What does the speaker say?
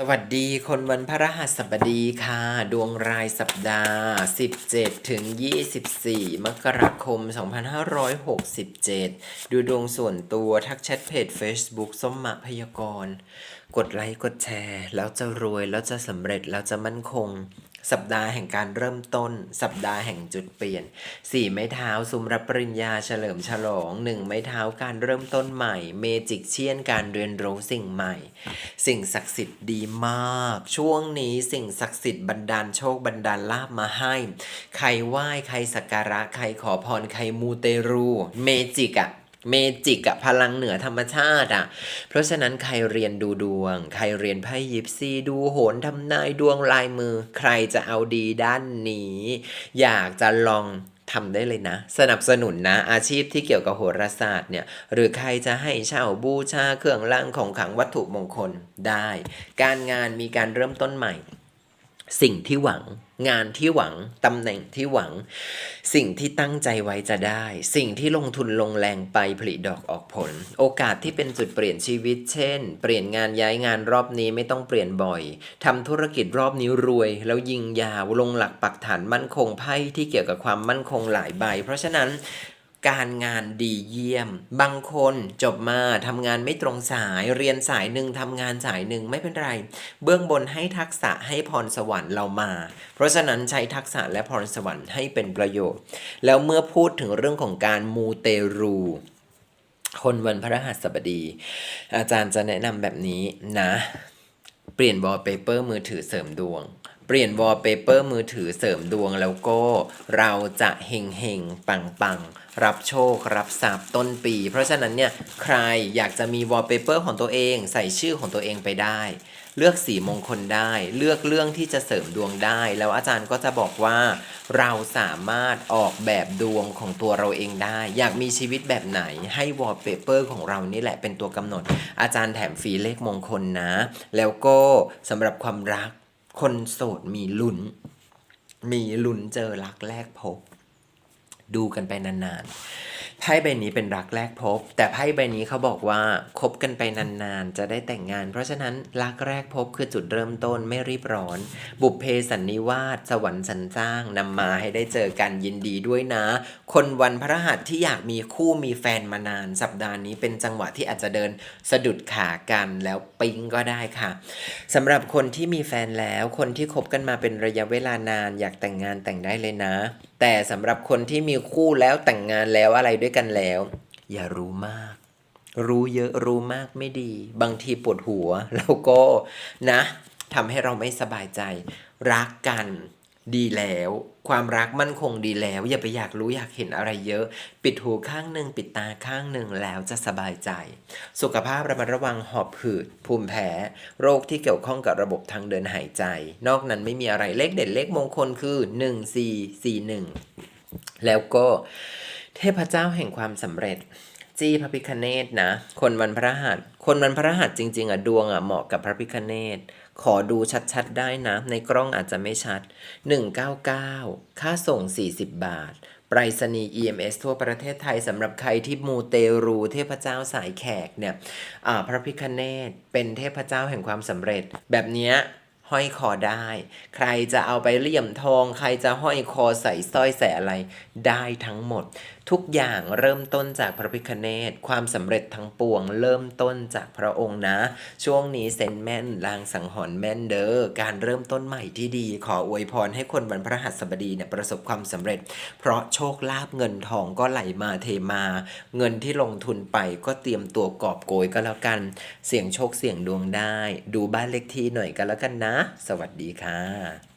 สวัสดีคนวันพระรหัสบดีค่ะ ดวงรายสัปดาห์ 17 ถึง 24 มกราคม 2567 ดูดวงส่วนตัวทักแชทเพจ Facebook ส้มมะพยากร กดไลค์ กดแชร์ แล้วจะรวย แล้วจะสำเร็จ แล้วจะมั่นคง สัปดาห์แห่งการเริ่มต้น สัปดาห์แห่งจุดเปลี่ยน 4 ไม้เท้าสุมรับปริญญาเฉลิมฉลอง 1 ไม้เท้าการเริ่มต้นใหม่ เมจิกเชียนการเรียนรู้สิ่งใหม่ สิ่งศักดิ์สิทธิ์ดีมาก ช่วงนี้สิ่งศักดิ์สิทธิ์บันดาลโชคบันดาลลาบมาให้ ใครไหว้ใครสักการะใครขอพรใครมูเตรู เมจิกอะ เมจิกอะพลังเหนือธรรมชาติอะเพราะฉะนั้นใครเรียนดูดวง ใครเรียนไพ่ยิปซีดูโหนทำนายดวงลายมือ ใครจะเอาดีด้านนี้ อยากจะลองทำได้เลยนะ สนับสนุนนะอาชีพที่เกี่ยวกับโหราศาสตร์เนี่ย หรือใครจะให้เช่าบูชาเครื่องรางของขลังวัตถุมงคลได้ การงานมีการเริ่มต้นใหม่ สิ่งที่หวัง งานที่หวังตำแหน่งที่หวัง สิ่งที่ตั้งใจไว้จะได้ สิ่งที่ลงทุนลงแรงไปผลิดอกออกผล โอกาสที่เป็นจุดเปลี่ยนชีวิต เช่น เปลี่ยนงานย้ายงานรอบนี้ไม่ต้องเปลี่ยนบ่อยทำธุรกิจรอบนี้รวย แล้วยิงยาวลงหลักปักฐานมั่นคงไพ่ที่เกี่ยวกับความมั่นคงหลายใบ เพราะฉะนั้น การงานดีเยี่ยม บางคนจบมาทำงานไม่ตรงสายเรียนสายหนึ่งทำงานสายหนึ่งไม่เป็นไร เบื้องบนให้ทักษะให้พรสวรรค์เรามา เพราะฉะนั้นใช้ทักษะและพรสวรรค์ให้เป็นประโยชน์ แล้วเมื่อพูดถึงเรื่องของการมูเตรูคนวันพระหัสบดี อาจารย์จะแนะนำแบบนี้นะ เปลี่ยนวอลเปเปอร์มือถือเสริมดวง เปลี่ยนวอลเปเปอร์มือถือเสริมดวงแล้วก็เราจะเฮงเฮงปังปังรับโชครับทรัพย์ต้นปี เพราะฉะนั้นเนี่ยใครอยากจะมีวอลเปเปอร์ของตัวเองใส่ชื่อของตัวเองไปได้ เลือกสีมงคลได้ เลือกเรื่องที่จะเสริมดวงได้ แล้วอาจารย์ก็จะบอกว่าเราสามารถออกแบบดวงของตัวเราเองได้ อยากมีชีวิตแบบไหนให้วอลเปเปอร์ของเรานี่แหละเป็นตัวกำหนด อาจารย์แถมฟรีเลขมงคลนะ แล้วก็สำหรับความรัก คนโสดมีลุ้น มีลุ้นเจอรักแรกพบ ดูกันไปนานๆ ไพ่ใบนี้เป็นรักแรกพบ แต่ไพ่ใบนี้เขาบอกว่าคบกันไปนานๆ จะได้แต่งงาน เพราะฉะนั้นรักแรกพบคือจุดเริ่มต้นไม่รีบร้อน บุพเพสันนิวาสสวรรค์สรรสร้างนำมาให้ได้เจอกันยินดีด้วยนะ คนวันพระหัสที่อยากมีคู่มีแฟนมานาน สัปดาห์นี้เป็นจังหวะที่อาจจะเดินสะดุดขากันแล้วปิ๊งก็ได้ค่ะสำหรับคนที่มีแฟนแล้วคนที่คบกันมาเป็นระยะเวลานาน อยากแต่งงานแต่งได้เลยนะแต่สำหรับคนที่มีคู่แล้วแต่งงานแล้วอะไรด้วยกันแล้ว อย่ารู้มาก รู้เยอะรู้มากไม่ดี บางทีปวดหัวแล้วก็นะทำให้เราไม่สบายใจ รักกัน ดีแล้ว ความรักมั่นคงดีแล้ว อย่าไปอยากรู้อยากเห็นอะไรเยอะ ปิดหูข้างหนึ่งปิดตาข้างหนึ่งแล้วจะสบายใจ สุขภาพระมัดระวังหอบหืด ภูมิแพ้ โรคที่เกี่ยวข้องกับระบบทางเดินหายใจ นอกนั้นไม่มีอะไรเลขเด่นเลขมงคลคือ1 4 4 1แล้วก็เทพเจ้าแห่งความสำเร็จ จี้พระพิคเนตนะ คนวันพระหัส คนวันพระหัสจริง ๆอะดวงอะเหมาะกับพระพิคเนตขอดูชัดๆได้นะ ในกล้องอาจจะไม่ชัด 199 ค่าส่ง 40 บาทไปรษณีย์ EMS ทั่วประเทศไทยสำหรับใครที่มูเตรูเทพเจ้าสายแขกเนี่ยอ่าพระพิคเนตเป็นเทพเจ้าแห่งความสำเร็จแบบนี้ ห้อยคอได้ ใครจะเอาไปเลี่ยมทอง ใครจะห้อยคอใส่สร้อยใส่อะไร ได้ทั้งหมด ทุกอย่างเริ่มต้นจากพระพิคเนตความสำเร็จทั้งปวง เริ่มต้นจากพระองค์นะ ช่วงนี้เซนแม่นลางสังหรณ์แม่นเด้อการเริ่มต้นใหม่ที่ดี ขออวยพรให้คนวันพระหัสบดีเนี่ยประสบความสำเร็จ เพราะโชคลาภเงินทองก็ไหลมาเทมา เงินที่ลงทุนไปก็เตรียมตัวกอบโกยก็แล้วกัน เสี่ยงโชคเสี่ยงดวงได้ ดูบ้านเลขที่หน่อยก็แล้วกันนะสวัสดีค่ะ